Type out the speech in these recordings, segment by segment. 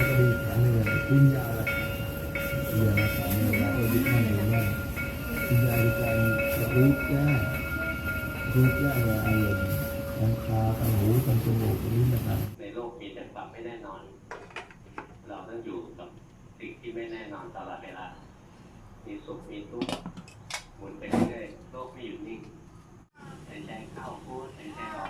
แล้วก็ดูแขนเลยคุณยายเรียนมาสอนเราก็ยึดมั่นถือมั่นคุณยายคือการรู้แจ้รู้แจ้งในอารมณ์ทางตาทางหูทางจมูกนี้นะครับในโลกมีแต่ความไม่แน่นอน เราต้องอยู่กับสิ่งที่ไม่แน่นอนตลอดเวลา มีสุขมีทุกข์หมุนไปเรื่อยโลกไม่อยู่นิ่งหายใจเข้าพูดหายใจออก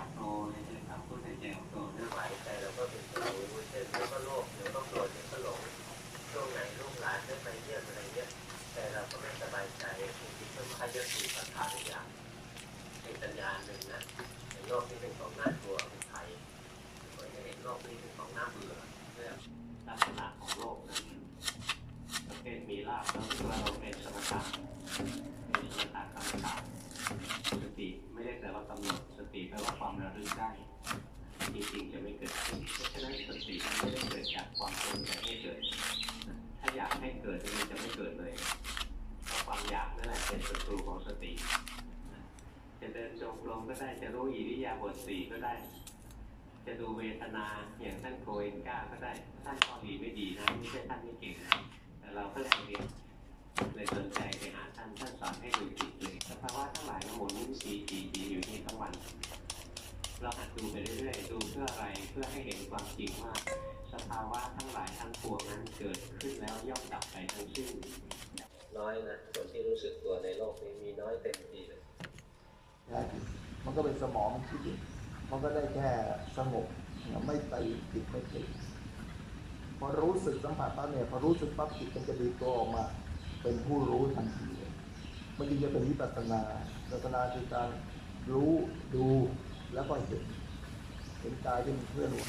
สบายใจจริงๆต้องขยันสู่สังขารอย่างเป็นสัญญาณหนึ่งนะในโลกที่เป็นของน่ากลัวเป็นภัยเราจะเห็นโลกนี้เป็นของน่าเบื่อเรื่องลักษณะของโลกนั้นประเภทมีลาภแล้วเราเป็นสมถะเป็นสมถะกรรมฐานสติไม่ได้แปลว่ากำหนดสติแปลว่าความระลึกได้จริงๆจะไม่เกิดขึ้นเพราะฉะนั้นสติไม่ได้เกิดจากความจงใจให้เกิด ถ้าอยากให้เกิดมันจะไม่เกิดเลย เป็นศัตรูของสติ จะเดินจงกรมก็ได้จะรู้อิริยาบถสี่ก็ได้ จะดูเวทนาอย่างท่านโคเอนก้าก็ได้ท่านก็ดีไม่ดีนะไม่ใช่ท่านไม่เก่งนะแต่เราก็เลยเรียนเลยสนใจไปหาท่านท่านสอนให้ดูจิตเลยสภาวะทั้งหลายก็หมุนสีสีสีอยู่ที่ทั้งวันเราหัดดูไปเรื่อยๆ ดูเพื่ออะไร เพื่อให้เห็นความจริงว่า สภาวะทั้งหลายทั้งปวงนั้นเกิดขึ้นแล้วย่อมดับไปทั้งสิ้น น้อยนะคนที่รู้สึกตัวในโลกนี้มีน้อยเต็มทีเลยมันก็เป็นสมองคิดมันก็ได้แค่สงบไม่ไปจิตไม่ติดพอรู้สึกสัมผัสปั๊บเนี่ยพอรู้สึกปั๊บจิตมันจะดีตัวออกมา เป็นผู้รู้ทันทีเลยมันจึงจะเป็นวิปัสสนาวิปัสสนาคือการรู้ดูแล้วก็เห็นเห็นกายที่มันเคลื่อนไหว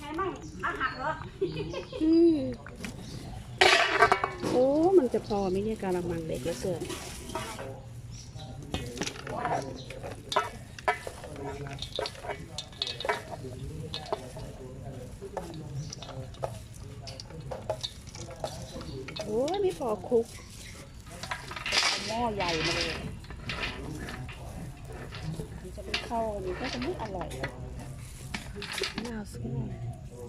ไงมั่งอาหักเหรอ อืม โอ้ มันจะพอไหมเนี่ยการะมังเล็กแล้วเกินโอ้ยไม่พอคลุก หม้อใหญ่มาเลยมันจะไม่เข้ามันก็จะไม่อร่อย น่าสู้ เ